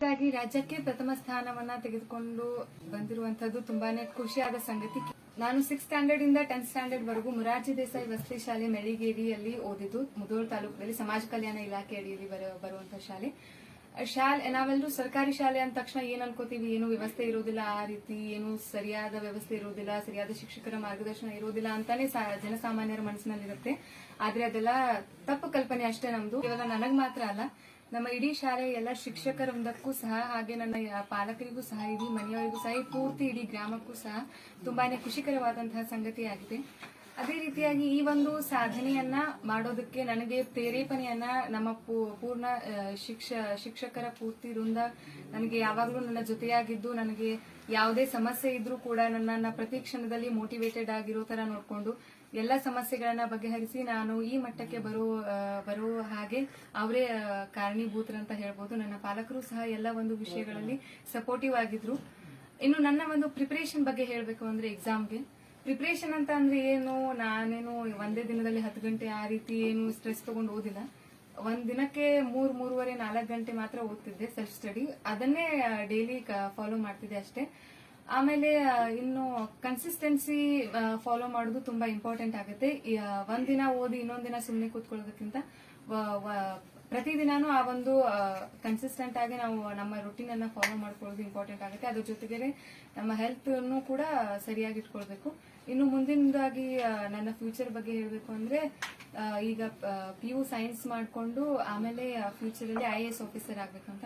ಹೀಗಾಗಿ ರಾಜ್ಯಕ್ಕೆ ಪ್ರಥಮ ಸ್ಥಾನವನ್ನ ತೆಗೆದುಕೊಂಡು ಬಂದಿರುವಂತದ್ದು ತುಂಬಾನೇ ಖುಷಿಯಾದ ಸಂಗತಿ. ನಾನು ಸಿಕ್ಸ್ ಸ್ಟ್ಯಾಂಡರ್ಡ್ ಇಂದ ಟೆಂತ್ ಸ್ಟ್ಯಾಂಡರ್ಡ್ ವರೆಗೂ ಮುರಾರ್ಜಿ ದೇಸಾಯಿ ವಸತಿ ಶಾಲೆ ಮೆಳಿಗೇರಿಯಲ್ಲಿ ಓದಿದ್ದು, ಮುದೋಳ್ ತಾಲೂಕಿನಲ್ಲಿ ಸಮಾಜ ಕಲ್ಯಾಣ ಇಲಾಖೆ ಅಡಿಯಲ್ಲಿ ಬರ- ಬರುವಂತಹ ಶಾಲೆ. ಶಾಲೆ ನಾವೆಲ್ಲರೂ ಸರ್ಕಾರಿ ಶಾಲೆ ಅಂದ ತಕ್ಷಣ ಏನ್ ಅನ್ಕೋತೀವಿ, ಏನು ವ್ಯವಸ್ಥೆ ಇರೋದಿಲ್ಲ, ಆ ರೀತಿ ಏನು ಸರಿಯಾದ ವ್ಯವಸ್ಥೆ ಇರೋದಿಲ್ಲ, ಸರಿಯಾದ ಶಿಕ್ಷಕರ ಮಾರ್ಗದರ್ಶನ ಇರೋದಿಲ್ಲ ಅಂತಾನೆ ಜನಸಾಮಾನ್ಯರ ಮನಸ್ಸಿನಲ್ಲಿರುತ್ತೆ. ಆದ್ರೆ ಅದೆಲ್ಲ ತಪ್ಪು ಕಲ್ಪನೆ ಅಷ್ಟೇ ನಮ್ದು. ಕೇವಲ ನನಗ್ ಮಾತ್ರ ಅಲ್ಲ ನಮ್ಮ ಇಡೀ ಶಾಲೆಯ ಎಲ್ಲ ಶಿಕ್ಷಕರ ವೃಂದಕ್ಕೂ ಸಹ, ಹಾಗೆ ನನ್ನ ಪಾಲಕರಿಗೂ ಸಹ, ಇಡೀ ಮನೆಯವರಿಗೂ ಸಹ ಪೂರ್ತಿ ಇಡೀ ಗ್ರಾಮಕ್ಕೂ ಸಹ ತುಂಬಾನೇ ಖುಷಿಕರವಾದಂತಹ ಸಂಗತಿಯಾಗಿದೆ. ಅದೇ ರೀತಿಯಾಗಿ ಈ ಒಂದು ಸಾಧನೆಯನ್ನ ಮಾಡೋದಕ್ಕೆ ನನಗೆ ಪ್ರೇರೇಪಣೆಯನ್ನ ನಮ್ಮ ಪೂರ್ಣ ಶಿಕ್ಷ, ಶಿಕ್ಷಕರ ಪೂರ್ತಿ ವೃಂದ ನನಗೆ ಯಾವಾಗಲೂ ನನ್ನ ಜೊತೆಯಾಗಿದ್ದು, ನನಗೆ ಯಾವುದೇ ಸಮಸ್ಯೆ ಇದ್ರೂ ಕೂಡ ನನ್ನನ್ನ ಪ್ರತಿ ಕ್ಷಣದಲ್ಲಿ ಮೋಟಿವೇಟೆಡ್ ಆಗಿರೋ ತರ ನೋಡಿಕೊಂಡು ಎಲ್ಲ ಸಮಸ್ಯೆಗಳನ್ನ ಬಗೆಹರಿಸಿ ನಾನು ಈ ಮಟ್ಟಕ್ಕೆ ಬರೋ ಬರೋ ಹಾಗೆ ಅವರೇ ಕಾರಣೀಭೂತರಂತ ಹೇಳ್ಬೋದು. ನನ್ನ ಪಾಲಕರು ಸಹ ಎಲ್ಲ ಒಂದು ವಿಷಯಗಳಲ್ಲಿ ಸಪೋರ್ಟಿವ್ ಆಗಿದ್ರು. ಇನ್ನು ನನ್ನ ಒಂದು ಪ್ರಿಪರೇಷನ್ ಬಗ್ಗೆ ಹೇಳಬೇಕು ಅಂದ್ರೆ ಎಕ್ಸಾಮ್ಗೆ ಪ್ರಿಪರೇಷನ್ ಅಂತ ಅಂದ್ರೆ ಏನು? ನಾನೇನು ಒಂದೇ ದಿನದಲ್ಲಿ ಹತ್ತು ಗಂಟೆ ಆ ರೀತಿ ಏನು ಸ್ಟ್ರೆಸ್ ತಗೊಂಡು ಓದಿಲ್ಲ. ಒಂದ್ ದಿನಕ್ಕೆ ಮೂರ್, ಮೂರುವರೆ, ನಾಲ್ಕು ಗಂಟೆ ಮಾತ್ರ ಓದ್ತಿದ್ದೆ ಸೆಲ್ಫ್ ಸ್ಟಡಿ ಅದನ್ನೇ ಡೈಲಿ ಫಾಲೋ ಮಾಡ್ತಿದ್ದೆ ಅಷ್ಟೇ. ಆಮೇಲೆ ಇನ್ನು ಕನ್ಸಿಸ್ಟೆನ್ಸಿ ಫಾಲೋ ಮಾಡೋದು ತುಂಬಾ ಇಂಪಾರ್ಟೆಂಟ್ ಆಗುತ್ತೆ. ಒಂದು ಒಂದ್ ದಿನ ಓದಿ ಇನ್ನೊಂದ್ ದಿನ ಸುಮ್ಮನೆ ಕೂತ್ಕೊಳ್ಳೋದಕ್ಕಿಂತ ಪ್ರತಿದಿನಾನು ಆ ಒಂದು ಕನ್ಸಿಸ್ಟೆಂಟ್ ಆಗಿ ನಾವು ನಮ್ಮ ರುಟೀನ್ ಅನ್ನ ಫಾಲೋ ಮಾಡ್ಕೊಳ್ಳೋದು ಇಂಪಾರ್ಟೆಂಟ್ ಆಗುತ್ತೆ. ಅದ್ರ ಜೊತೆಗೆ ನಮ್ಮ ಹೆಲ್ತ್ ಅನ್ನು ಕೂಡ ಸರಿಯಾಗಿ ಇಟ್ಕೊಳ್ಬೇಕು. ಇನ್ನು ಮುಂದಿನದಾಗಿ ನನ್ನ ಫ್ಯೂಚರ್ ಬಗ್ಗೆ ಹೇಳಬೇಕು ಅಂದ್ರೆ ಈಗ ಪಿ ಯು ಸೈನ್ಸ್ ಮಾಡಿಕೊಂಡು ಆಮೇಲೆ ಫ್ಯೂಚರ್ ಅಲ್ಲಿ ಐ ಎ ಎಸ್ ಆಫೀಸರ್ ಆಗ್ಬೇಕಂತ